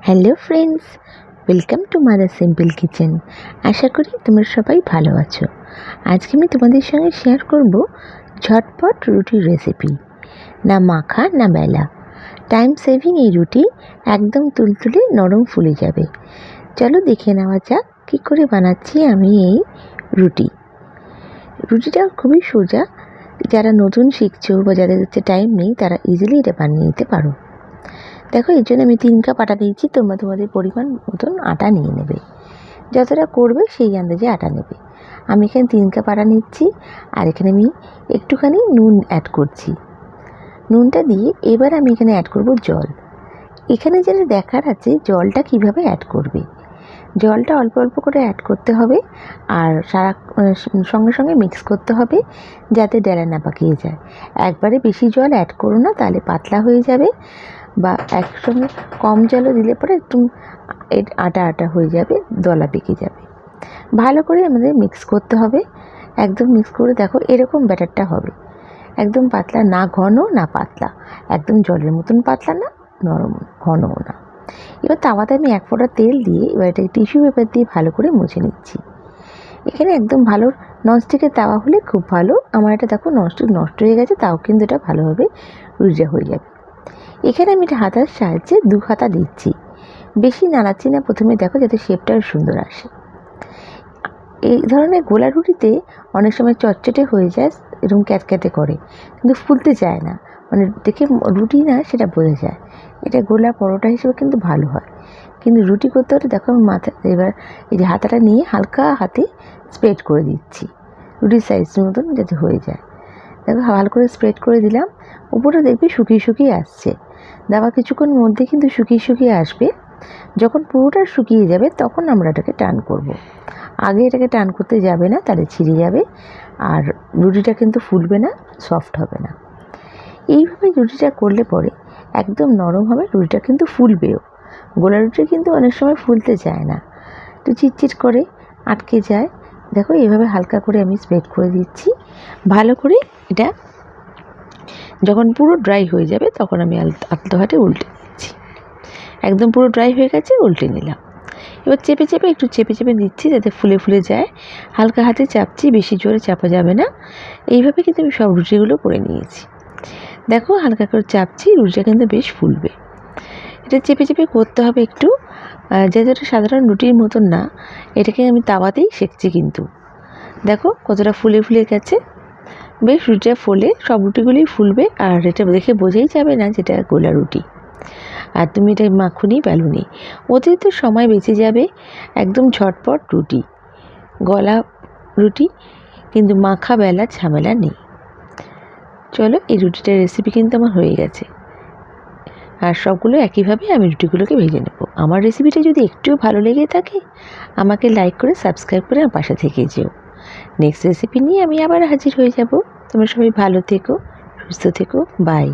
Hello friends, welcome to Mother Simple Kitchen. আশা করি তোমরা সবাই ভালো আছো। আজকে আমি তোমাদের সঙ্গে শেয়ার করব ঝটপট রুটির রেসিপি না মাখা, না বেলা টাইম সেভিং এই রুটি একদম তুলতুলে নরম ফুলে যাবে। চলো দেখে নেওয়া যাক কী করে বানাচ্ছি আমি এই রুটি। রুটিটা খুবই সোজা। যারা নতুন শিখছো বা যাদের হচ্ছে টাইম নেই, তারা ইজিলি এটা বানিয়ে নিতে পারো। দেখো, এর জন্য আমি তিন কাপ আটা দিয়েছি, তোমরা তোমাদের পরিমাণ মতন আটা নিয়ে নেবে। যতটা করবে সেই আন্দাজে আটা নেবে। আমি এখানে তিন কাপ আটা নিচ্ছি, আর এখানে আমি একটুখানি নুন অ্যাড করছি। নুনটা দিয়ে এবার আমি এখানে অ্যাড করব জল। এখানে যেটা দেখার আছে, জলটা কীভাবে অ্যাড করবে? জলটা অল্প অল্প করে অ্যাড করতে হবে আর সারা, সঙ্গে সঙ্গে মিক্স করতে হবে যাতে ডেলা না পাকিয়ে যায়। একবারে বেশি জল অ্যাড করো না, তাহলে পাতলা হয়ে যাবে বা একসঙ্গে কম জলও দিলে পরে একটু আটা আটা হয়ে যাবে, দলা পেকে যাবে। ভালো করে আমাদের মিক্স করতে হবে। একদম মিক্স করে দেখো এরকম ব্যাটারটা হবে। একদম পাতলা, না ঘন, না পাতলা। একদম জলের মতন পাতলা না, নরম, ঘনও না। এবার তাওয়াতে আমি এক ফোঁটা তেল দিয়ে এবার এটাকে টিস্যু পেপার দিয়ে ভালো করে মুছে নিচ্ছি। এখানে একদম ভালো ননস্টিকের তাওয়া হলে খুব ভালো। আমার এটা দেখো নষ্ট নষ্ট হয়ে গেছে, তাও কিন্তু এটা ভালোভাবে রুজা হয়ে যাবে। এখানে আমি এটা হাতার সাহায্যে দু হাতা দিচ্ছি। বেশি নাড়াচ্ছি না, প্রথমে দেখো যাতে শেপটা সুন্দর আসে। এই ধরনের গোলা রুটিতে অনেক সময় চটচটে হয়ে যায়, এরকম ক্যাটক্যাটে করে। কিন্তু ফুলতে চায় না। মানে দেখে রুটি না সেটা বোঝা যায়। এটা গোলা পরোটা হিসেবে কিন্তু ভালো হয়। কিন্তু রুটি করতে হলে দেখো আমি মাথা, এবার এই যে হাতাটা নিয়ে হালকা হাতে স্প্রেড করে দিচ্ছি। রুটির সাইজ মতন যাতে হয়ে যায়। দেখো ভালো করে স্প্রেড করে দিলাম। উপরে দেখবি শুকিয়ে শুকিয়ে আসছে। দেওয়া কিছুক্ষণ মধ্যে কিন্তু শুকিয়ে শুকিয়ে আসবে। যখন পুরোটা শুকিয়ে যাবে তখন আমরা এটাকে টান করব। আগে এটাকে টান করতে যাবে না, তাহলে ছিঁড়ে যাবে। আর রুটিটা কিন্তু ফুলবে না সফট হবে না। এইভাবে রুটিটা করলে পরে একদম নরম হবে রুটিটা কিন্তু ফুলবেও। গোলা রুটি কিন্তু অনেক সময় ফুলতে চায় না। তো চিটচিট করে আটকে যায়। দেখো এইভাবে হালকা করে আমি স্প্রেড করে দিচ্ছি। ভালো করে এটা যখন পুরো ড্রাই হয়ে যাবে তখন আমি আলতো হাতে উল্টে দিচ্ছি। একদম পুরো ড্রাই হয়ে গেছে, উল্টে নিলাম। এবার চেপে চেপে একটু চেপে চেপে দিচ্ছি যাতে ফুলে ফুলে যায়। হালকা হাতে চাপছি, বেশি জোরে চাপা যাবে না। এইভাবে কিন্তু আমি সব রুটিগুলো করে নিয়েছি। দেখো হালকা করে চাপছি, রুটিটা কিন্তু বেশ ফুলবে। এটা চেপে চেপে করতে হবে একটু। যেহেতু এটা সাধারণ রুটির মতন না, এটাকে আমি তাওয়াতেই শেখছি কিন্তু। দেখো কতটা ফুলে ফুলে গেছে। বেশ রুটিটা ফোলে, সব রুটিগুলোই ফুলবে আর এটা দেখে বোঝাই যাবে না যেটা গোলা রুটি। আর তুমি এটা মাখুনি, বেলুনি, অতিরিক্ত সময় বেঁচে যাবে একদম ঝটপট রুটি। গলা রুটি, কিন্তু মাখা বেলা ঝামেলা নেই। চলো, এই রুটিটার রেসিপি কিন্তু আমার হয়ে গেছে। আর সবগুলো একইভাবে আমি রুটিগুলোকে ভেজে নেব। আমার রেসিপিটা যদি একটুও ভালো লেগে থাকে, আমাকে লাইক করে সাবস্ক্রাইব করে আমার পাশে থেকে যেও। নেক্সট রেসিপি নিয়ে আমি আবার হাজির হয়ে যাব। তোমরা সবাই ভালো থেকো, সুস্থ থেকো বাই